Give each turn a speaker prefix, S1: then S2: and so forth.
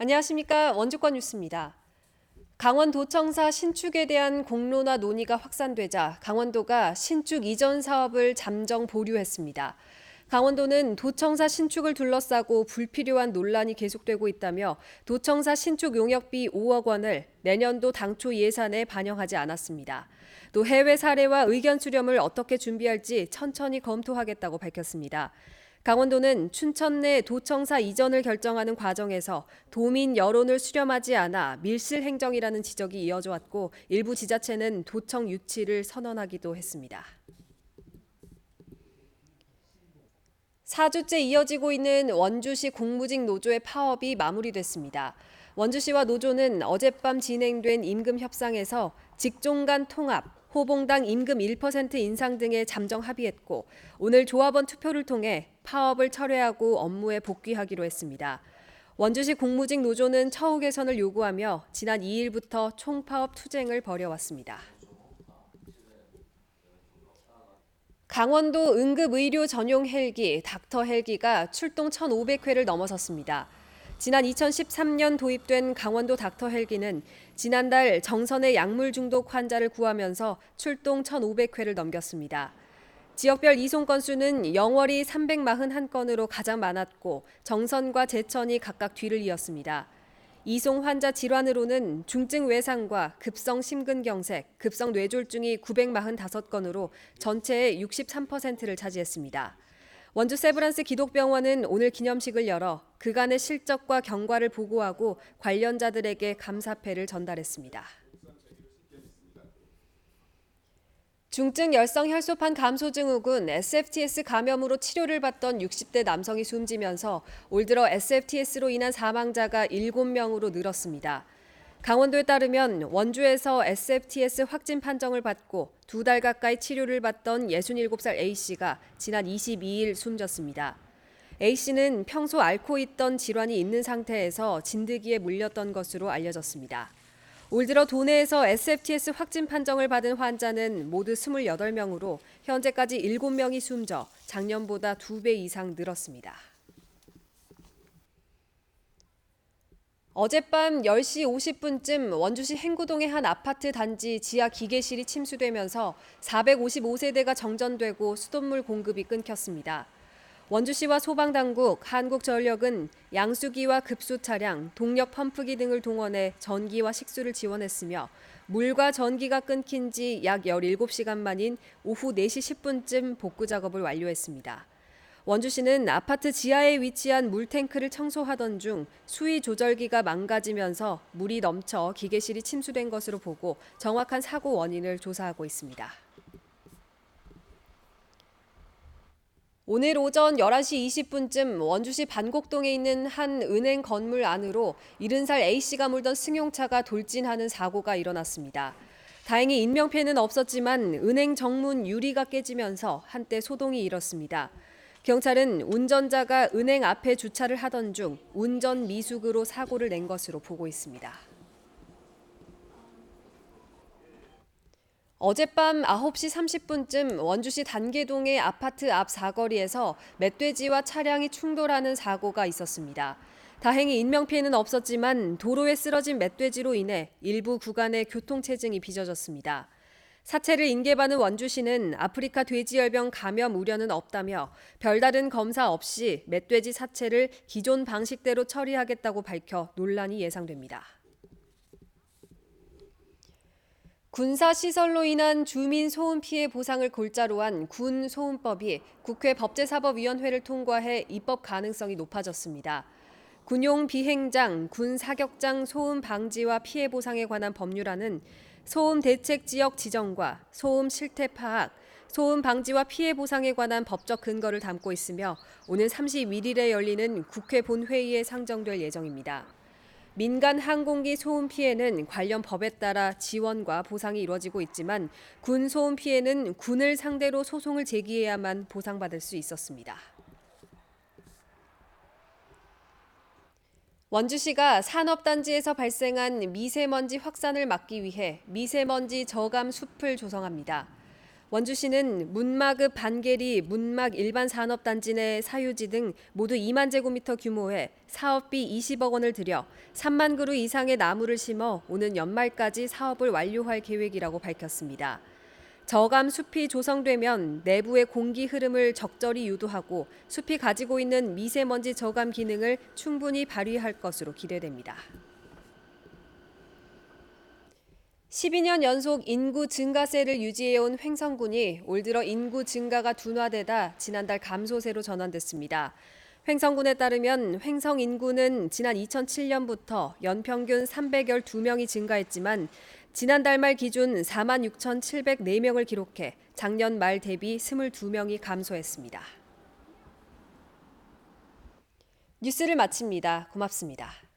S1: 안녕하십니까 원주권 뉴스입니다. 강원도청사 신축에 대한 공론화 논의가 확산되자 강원도가 신축 이전 사업을 잠정 보류했습니다. 강원도는 도청사 신축을 둘러싸고 불필요한 논란이 계속되고 있다며 도청사 신축 용역비 5억 원을 내년도 당초 예산에 반영하지 않았습니다. 또 해외 사례와 의견 수렴을 어떻게 준비할지 천천히 검토하겠다고 밝혔습니다. 강원도는 춘천 내 도청사 이전을 결정하는 과정에서 도민 여론을 수렴하지 않아 밀실 행정이라는 지적이 이어져 왔고 일부 지자체는 도청 유치를 선언하기도 했습니다. 4주째 이어지고 있는 원주시 공무직 노조의 파업이 마무리됐습니다. 원주시와 노조는 어젯밤 진행된 임금 협상에서 직종 간 통합, 호봉당 임금 1% 인상 등에 잠정 합의했고 오늘 조합원 투표를 통해 파업을 철회하고 업무에 복귀하기로 했습니다. 원주시 공무직 노조는 처우 개선을 요구하며 지난 2일부터 총파업 투쟁을 벌여왔습니다. 강원도 응급의료 전용 헬기 닥터 헬기가 출동 1,500회를 넘어섰습니다. 지난 2013년 도입된 강원도 닥터 헬기는 지난달 정선의 약물 중독 환자를 구하면서 출동 1,500회를 넘겼습니다. 지역별 이송 건수는 영월이 341건으로 가장 많았고 정선과 제천이 각각 뒤를 이었습니다. 이송 환자 질환으로는 중증 외상과 급성 심근경색, 급성 뇌졸중이 945건으로 전체의 63%를 차지했습니다. 원주 세브란스 기독병원은 오늘 기념식을 열어 그간의 실적과 경과를 보고하고 관련자들에게 감사패를 전달했습니다. 중증 열성 혈소판 감소 증후군 SFTS 감염으로 치료를 받던 60대 남성이 숨지면서 올 들어 SFTS로 인한 사망자가 7명으로 늘었습니다. 강원도에 따르면 원주에서 SFTS 확진 판정을 받고 두 달 가까이 치료를 받던 67살 A씨가 지난 22일 숨졌습니다. A씨는 평소 앓고 있던 질환이 있는 상태에서 진드기에 물렸던 것으로 알려졌습니다. 올 들어 도내에서 SFTS 확진 판정을 받은 환자는 모두 28명으로 현재까지 7명이 숨져 작년보다 2배 이상 늘었습니다. 어젯밤 10시 50분쯤 원주시 행구동의 한 아파트 단지 지하 기계실이 침수되면서 455세대가 정전되고 수돗물 공급이 끊겼습니다. 원주시와 소방당국, 한국전력은 양수기와 급수 차량, 동력 펌프기 등을 동원해 전기와 식수를 지원했으며 물과 전기가 끊긴 지 약 17시간 만인 오후 4시 10분쯤 복구 작업을 완료했습니다. 원주시는 아파트 지하에 위치한 물탱크를 청소하던 중 수위 조절기가 망가지면서 물이 넘쳐 기계실이 침수된 것으로 보고 정확한 사고 원인을 조사하고 있습니다. 오늘 오전 11시 20분쯤 원주시 반곡동에 있는 한 은행 건물 안으로 70살 A씨가 몰던 승용차가 돌진하는 사고가 일어났습니다. 다행히 인명피해는 없었지만 은행 정문 유리가 깨지면서 한때 소동이 일었습니다. 경찰은 운전자가 은행 앞에 주차를 하던 중 운전 미숙으로 사고를 낸 것으로 보고 있습니다. 어젯밤 9시 30분쯤 원주시 단계동의 아파트 앞 사거리에서 멧돼지와 차량이 충돌하는 사고가 있었습니다. 다행히 인명피해는 없었지만 도로에 쓰러진 멧돼지로 인해 일부 구간의 교통체증이 빚어졌습니다. 사체를 인계받은 원주시는 아프리카 돼지열병 감염 우려는 없다며 별다른 검사 없이 멧돼지 사체를 기존 방식대로 처리하겠다고 밝혀 논란이 예상됩니다. 군사시설로 인한 주민 소음 피해 보상을 골자로 한 군 소음법이 국회 법제사법위원회를 통과해 입법 가능성이 높아졌습니다. 군용 비행장, 군 사격장 소음 방지와 피해 보상에 관한 법률안은 소음 대책 지역 지정과 소음 실태 파악, 소음 방지와 피해 보상에 관한 법적 근거를 담고 있으며 오는 31일에 열리는 국회 본회의에 상정될 예정입니다. 민간 항공기 소음 피해는 관련 법에 따라 지원과 보상이 이루어지고 있지만 군 소음 피해는 군을 상대로 소송을 제기해야만 보상받을 수 있었습니다. 원주시가 산업단지에서 발생한 미세먼지 확산을 막기 위해 미세먼지 저감 숲을 조성합니다. 원주시는 문마읍 반계리 문막 일반 산업단지 내 사유지 등 모두 2만 제곱미터 규모의 사업비 20억 원을 들여 3만 그루 이상의 나무를 심어 오는 연말까지 사업을 완료할 계획이라고 밝혔습니다. 저감 숲이 조성되면 내부의 공기 흐름을 적절히 유도하고 숲이 가지고 있는 미세먼지 저감 기능을 충분히 발휘할 것으로 기대됩니다. 12년 연속 인구 증가세를 유지해온 횡성군이 올 들어 인구 증가가 둔화되다 지난달 감소세로 전환됐습니다. 횡성군에 따르면 횡성 인구는 지난 2007년부터 연평균 312명이 증가했지만 지난달 말 기준 4 6,704명을 기록해 작년 말 대비 22명이 감소했습니다. 뉴스를 마칩니다. 고맙습니다.